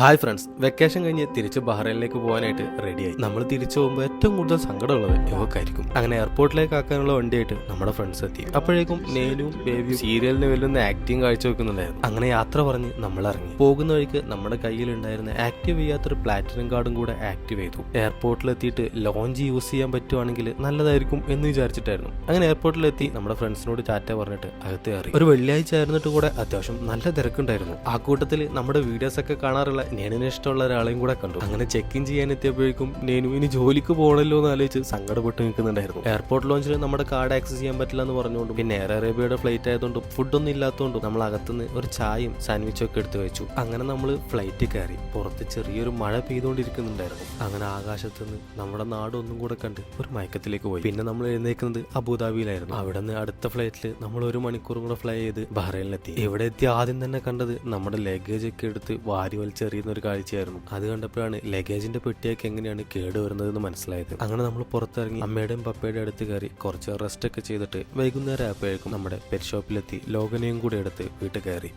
Hi friends vacation കഴിഞ്ഞ് തിരിച്ച് ബഹ്റൈനിലേക്ക് പോകാനായിട്ട് റെഡിയായി നമ്മൾ തിരിച്ചു പോകുമ്പോൾ ഏറ്റവും കൂടുതൽ സങ്കടമുള്ളത് യുവക്കായിരിക്കും അങ്ങനെ എയർപോർട്ടിലേക്ക് ആക്കാനുള്ള വണ്ടിയായിട്ട് നമ്മുടെ ഫ്രണ്ട്സ് എത്തി. അപ്പോഴേക്കും നേനും ബേബിയും സീരിയലിന് വെല്ലുന്ന ആക്ടിങ് കാഴ്ചവെക്കുന്നുണ്ടായിരുന്നു. അങ്ങനെ യാത്ര പറഞ്ഞ് നമ്മൾ ഇറങ്ങി. പോകുന്ന വഴിക്ക് നമ്മുടെ കയ്യിലുണ്ടായിരുന്ന ആക്റ്റീവ് ചെയ്യാത്തൊരു പ്ലാറ്റിനം കാർഡും കൂടെ ആക്റ്റീവ് ചെയ്തു. എയർപോർട്ടിൽ എത്തിയിട്ട് ലോഞ്ച് യൂസ് ചെയ്യാൻ പറ്റുവാണെങ്കിൽ നല്ലതായിരിക്കും എന്ന് വിചാരിച്ചിട്ടായിരുന്നു. അങ്ങനെ എയർപോർട്ടിലെത്തി നമ്മുടെ ഫ്രണ്ട്സിനോട് ചാറ്റ പറഞ്ഞിട്ട് അകത്ത് കയറി. ഒരു വെള്ളിയാഴ്ച ആയിരുന്നിട്ട് കൂടെ അത്യാവശ്യം നല്ല തിരക്കുണ്ടായിരുന്നു. ആ കൂട്ടത്തിൽ നമ്മുടെ വീഡിയോസ് ഒക്കെ കാണാറുള്ള നേനുവിന് ഇഷ്ടമുള്ള ഒരാളെയും കൂടെ കണ്ടു. അങ്ങനെ ചെക്ക് ഇൻ ചെയ്യാൻ എത്തിയപ്പോഴേക്കും നേനു ഇനി ജോലിക്ക് പോകണല്ലോ എന്ന് ആലോചിച്ച് സങ്കടപ്പെട്ട് നിൽക്കുന്നുണ്ടായിരുന്നു. എയർപോർട്ട് ലോഞ്ചിൽ നമ്മുടെ കാർഡ് ആക്സസ് ചെയ്യാൻ പറ്റില്ല എന്ന് പറഞ്ഞുകൊണ്ടും പിന്നെ എയർ അറേബ്യയുടെ ഫ്ലൈറ്റ് ആയതുകൊണ്ടും ഫുഡൊന്നും ഇല്ലാത്തതുകൊണ്ടും നമ്മൾ അകത്തുനിന്ന് ഒരു ചായയും സാൻഡ്വിച്ചും ഒക്കെ എടുത്ത് വെച്ചു അങ്ങനെ നമ്മൾ ഫ്ലൈറ്റ് കയറി. പുറത്ത് ചെറിയൊരു മഴ പെയ്തുകൊണ്ടിരിക്കുന്നുണ്ടായിരുന്നു. അങ്ങനെ ആകാശത്ത് നിന്ന് നമ്മുടെ നാടൊന്നും കൂടെ കണ്ട് ഒരു മയക്കത്തിലേക്ക് പോയി. പിന്നെ നമ്മൾ എഴുന്നേക്കുന്നത് അബുദാബിയിലായിരുന്നു. അവിടെ നിന്ന് അടുത്ത ഫ്ലൈറ്റിൽ നമ്മൾ ഒരു മണിക്കൂറും കൂടെ ഫ്ലൈ ചെയ്ത് ബഹ്റൈനിലെത്തി. ഇവിടെ എത്തി ആദ്യം തന്നെ കണ്ടത് നമ്മുടെ ലഗേജ് ഒക്കെ എടുത്ത് വാരി വലിച്ചെറിയുന്ന ഒരു കാഴ്ചയായിരുന്നു. അത് കണ്ടപ്പോഴാണ് ലഗേജിന്റെ പെട്ടിയൊക്കെ എങ്ങനെയാണ് കേട് വരുന്നതെന്ന് മനസ്സിലായത്. അങ്ങനെ നമ്മൾ പുറത്തിറങ്ങി അമ്മയുടെയും പപ്പയുടെയും അടുത്ത് കയറി കുറച്ച് റെസ്റ്റ് ഒക്കെ ചെയ്തിട്ട് വൈകുന്നേരം ആയപ്പോഴേക്കും നമ്മുടെ പെറ്റ് ഷോപ്പിലെത്തി ലോകനെയും കൂടെ എടുത്ത് വീട്ടിൽ കയറി.